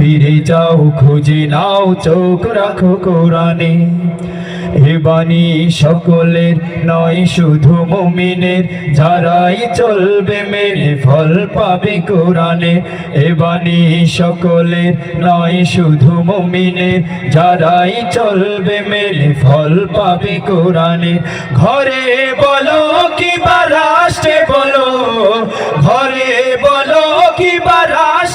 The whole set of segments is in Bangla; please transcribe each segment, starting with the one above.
ফিরে যাও, খুঁজে নাও, চোখ রাখো কোরআনে। এ বাণী সকলের নয়, শুধু মুমিনের। যারাই চলবে মেনে ফল পাবে কোরআনে। এ বাণী সকলের নয়, শুধু মুমিনের। যারাই চলবে মেনে ফল পাবে কোরআনে। ঘরে বলো কি বা রাষ্ট্রে বলো, ঘরে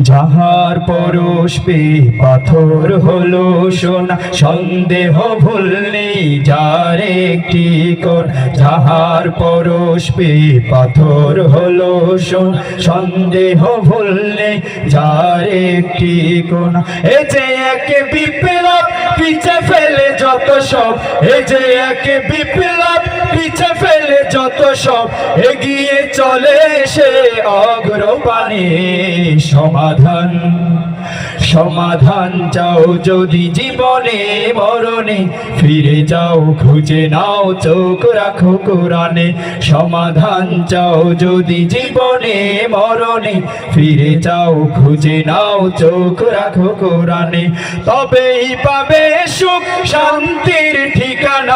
যাহার পরশ পে পাথর হলো সোনা, সন্দেহ ভুল নেই যার একটি কোন যাহার পরশ পে পাথর হলো সোনা, সন্দেহ ভুল নেই যার একটি কোন এ যে এক বিপ্লব পিছে ফেলে যত সব এ যে এক বিপ্লব পিছে ফেলে যত সব এগিয়ে চলে সে অগ্রপানে। সমাধান সমাধান চাও যদি জীবনে, মরণে ফিরে যাও, খুঁজে নাও, চোখ রাখো কোরআনে। সমাধান চাও যদি জীবনে, মরণে ফিরে যাও, খুঁজে নাও, চোখ রাখো কোরআনে। তবেই পাবে সুখ, শান্তির ঠিকানা।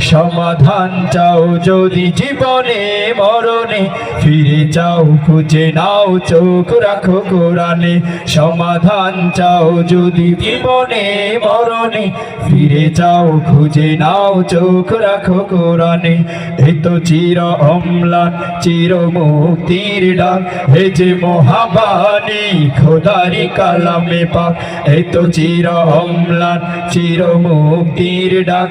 সমাধান চাও যদি জীবনে, মরণে, ফিরে যাও খুঁজে নাও, চোখ রাখো কোরআনে। সমাধান চাও যদি জীবনে, মরণে, ফিরে চাও, খুঁজে নাও, চোখ রাখো কোরআনে। এই তো চির অম্লান, চির মুক্তির ডাক। হে যে মহাবাণী, খোদারি কালামে পাক। এই তো চির অম্লান, চির মুক্তির ডাক।